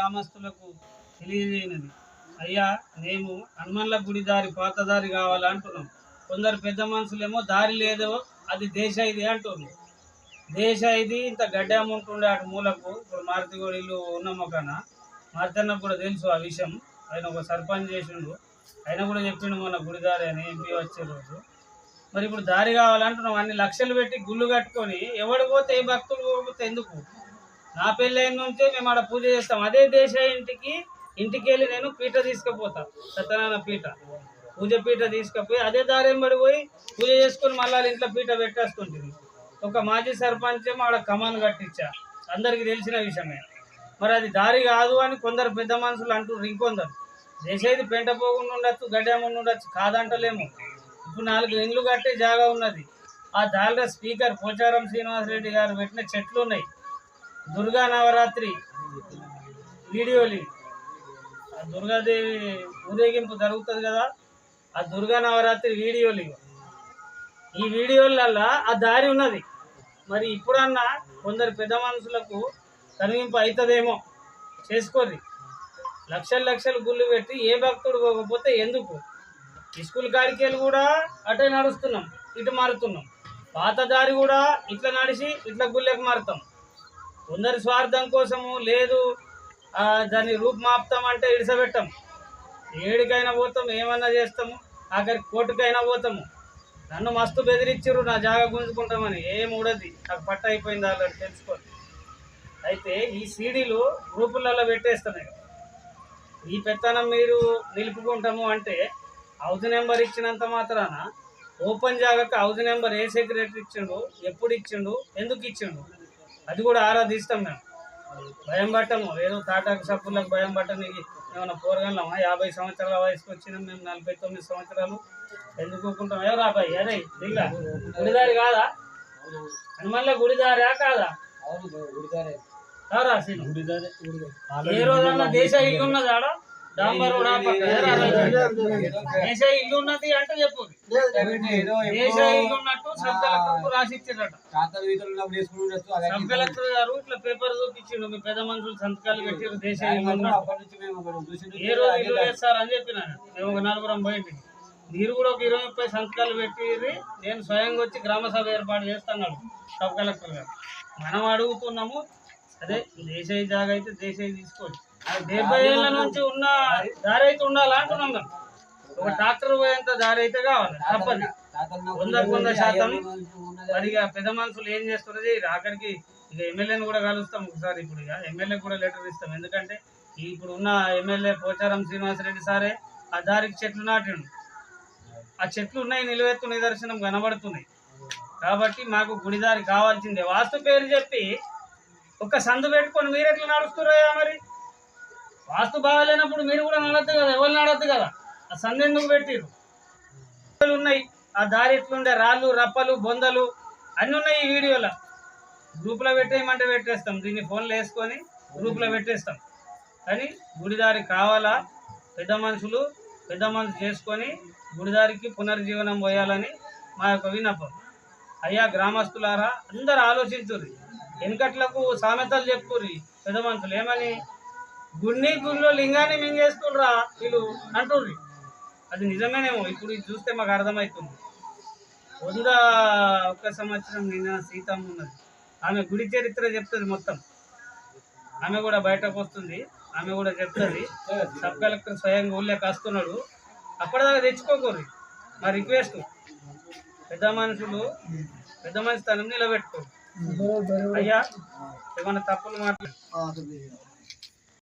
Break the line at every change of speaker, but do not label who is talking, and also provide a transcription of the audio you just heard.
గ్రామస్తులకు తెలియజేయనది. అయ్యా మేము హనుమన్ల గుడి దారి పాత దారి కావాలంటున్నాం కొందరు పెద్ద మనుషులేమో దారి లేదో అది దేశ ఇది అంటున్నారు దేశ ఇది ఇంత గడ్డ ఉంటుండే అటు మూలకు. ఇప్పుడు మారుతిగోడిలు ఉన్నామో కన్నా మారుతన్నకు కూడా తెలుసు ఆ విషయం. ఆయన ఒక సర్పంచ్ చేసిండు. ఆయన కూడా చెప్పిండు మొన్న గుడిదారి అని ఎంపీ వచ్చే రోజు. మరి ఇప్పుడు దారి కావాలంటున్నాం. అన్ని లక్షలు పెట్టి గుళ్ళు కట్టుకొని ఎవడు పోతే ఏ భక్తులు పోతే ఎందుకు? నా పెళ్ళైన నుంచే మేము ఆడ పూజ చేస్తాం. అదే దేశ ఇంటికి ఇంటికి వెళ్ళి నేను పీట తీసుకుపోతా. సత్యనారాయణ పీట పూజ పీట తీసుకుపోయి అదే దారి వెంబడి పోయి పూజ చేసుకొని మళ్ళీ వాళ్ళ ఇంట్లో పీట పెట్టేస్తుంటుంది ఒక మాజీ సర్పంచ్ ఏమో ఆడ కమాన్ కట్టించా. అందరికీ తెలిసిన విషయమే. మరి అది దారి కాదు అని కొందరు పెద్ద మనుషులు అంటున్నారు ఇంకొందరు. చేసేది పెంట పోకుండా ఉండొచ్చు గడ్డేమన్నా ఉండొచ్చు కాదంటలేము. ఇప్పుడు నాలుగు ఇండ్లు కట్టే జాగా ఉన్నది. ఆ దారిలో స్పీకర్ పోచారం శ్రీనివాసరెడ్డి గారు పెట్టిన చెట్లు ఉన్నాయి. దుర్గా నవరాత్రి వీడియోలు ఆ దుర్గాదేవి ఊరేగింపు జరుగుతుంది కదా ఆ దుర్గా నవరాత్రి వీడియోలు ఈ వీడియోలల్లో ఆ దారి ఉన్నది. మరి ఇప్పుడన్నా కొందరు పెద్ద మనుషులకు కనువింపు అవుతుందేమో చేసుకోర్రి. లక్షలు లక్షలు గుళ్ళు పెట్టి ఏ భక్తుడు పోకపోతే ఎందుకు? స్కూల్ కాడికి వెళ్ళి కూడా అటే నడుస్తున్నాం ఇటు మారుతున్నాం. పాత దారి కూడా ఇట్లా నడిచి ఇట్లా గుళ్ళకి మారుతాం. కొందరి స్వార్థం కోసము లేదు. దాన్ని రూపుమాపుతాం అంటే ఇడిసబెట్టాం. ఏడికైనా పోతాం ఏమన్నా చేస్తాము ఆఖరి కోర్టుకైనా పోతాము. నన్ను మస్తు బెదిరించారు నా జాగా గుంజుకుంటామని. ఏం ఉండదు నాకు పట్ట అయిపోయింది ఆల్రెడీ తెలుసుకోండి అయితే ఈ సీడీలు గ్రూపులలో పెట్టేస్తున్నాయి. ఈ పెత్తనం మీరు నిలుపుకుంటాము అంటే హౌస్ నెంబర్ ఇచ్చినంత మాత్రాన ఓపెన్ జాగాకి హౌస్ నెంబర్ ఏ సెక్రటరీ ఇచ్చిండు ఎప్పుడు ఇచ్చిండు ఎందుకు ఇచ్చిండు? అది కూడా ఆరాధిస్తాం మేము. భయం పట్టము. ఏదో తాటాకు సప్పులకు భయం పట్టనికి ఏమైనా పోరగలమా యాభై సంవత్సరాల వయసుకు వచ్చినాం మేము నలభై తొమ్మిది సంవత్సరాలు. ఎందుకు ఊరుకుంటాం ఎవరు అబ్బాయి అరే దిగా. గుడిదారి కాదా? హనుమన్ల గుడిదారా కాదా? సీను? ఏ రోజన్నా దేశ ఇల్లు ఉన్నది ఆడ? డాంబర్ రోడ్ ఇల్లు ఉన్నది అంటే చెప్పు. ఇల్లు ఉన్నట్టు సబ్ కలెక్టర్ రాసి ఇచ్చారట సబ్ కలెక్టర్ గారు ఇట్లా పేపర్ చూపించిండు మీ పెద్ద మనుషులు సంతకాలు పెట్టారు దేశ ఇల్లు ఉన్నట్టు. ఏ రోజు ఇల్లు వేస్తారు అని చెప్పిన మేము ఒక నలుగురం బయటికి మీరు కూడా ఒక ఇరవై ముప్పై సంతకాలు పెట్టి నేను స్వయంగా వచ్చి గ్రామ సభ ఏర్పాటు చేస్తున్నాడు సబ్ కలెక్టర్ గారు. మనం అడుగుతున్నాము అదే దేశీయ జాగా అయితే దేశీయ తీసుకోండి అది డెబ్బై ఏళ్ళ నుంచి ఉన్న దారి అయితే ఉండాలి అంటున్నాం ఒక ట్రాక్టర్ పోయేంత దారి అయితే కావాలి తప్పదు. వందకు వంద శాతం. అడిగా పెద్ద మనుషులు ఏం చేస్తున్నది? ఆఖరికి ఇక ఎమ్మెల్యేని కూడా కలుస్తాం ఒకసారి ఇప్పుడు ఇక. ఎమ్మెల్యే కూడా లెటర్ ఇస్తాం. ఎందుకంటే ఇప్పుడు ఉన్న ఎమ్మెల్యే పోచారం శ్రీనివాసరెడ్డి సారే ఆ దారికి చెట్లు నాటిండు. ఆ చెట్లు ఉన్నాయి నిలువెత్తు నిదర్శనం కనబడుతున్నాయి. కాబట్టి మాకు గుడిదారి కావాల్సిందే. వాస్తు పేరు చెప్పి ఒక సందు పెట్టుకొని మీరు ఎట్లా నడుస్తున్నారా మరి? వాస్తు బాగాలేనప్పుడు మీరు కూడా నడద్దు కదా ఎవరు నడద్దు కదా? ఆ సందు ఎందుకు పెట్టిరు ఉన్నాయి ఆ దారి ఎట్లుండే రాళ్ళు రప్పలు బొందలు అన్నీ ఉన్నాయి ఈ వీడియోలో. గ్రూప్లో పెట్టేయమంటే పెట్టేస్తాం దీన్ని ఫోన్లో వేసుకొని గ్రూప్లో పెట్టేస్తాం. కానీ గుడిదారి కావాలా? పెద్ద మనుషులు పెద్ద మనసు చేసుకొని గుడిదారికి పునర్జీవనం పోయాలని మా యొక్క విన్నపం. అయ్యా గ్రామస్తులారా అందరు ఆలోచించుర్రి. వెనుకట్లకు సామెతలు చెప్పుర్రి పెద్ద మనుషులు. ఏమని? గుడిని గుడిలో లింగాన్ని మింగేస్తుండ్రా వీళ్ళు అంటుర్రి అది నిజమేనేమో ఇప్పుడు ఇది చూస్తే మాకు అర్థమవుతుంది వంద ఒక్క సంవత్సరం నిన్న సీతమ్మ ఉన్నది. ఆమె గుడి చరిత్ర చెప్తుంది మొత్తం. ఆమె కూడా బయటకు వస్తుంది ఆమె కూడా చెప్తుంది. సబ్ కలెక్టర్ స్వయంగా ఊళ్ళోకి వస్తున్నాడు అప్పటిదాకా తెచ్చుకోకూరి మా రిక్వెస్ట్. పెద్ద మనుషులు పెద్ద మనిషి తనం నిలబెట్టుకో అయ్యా ఏమన్నా తప్పులు మాట్లాడు.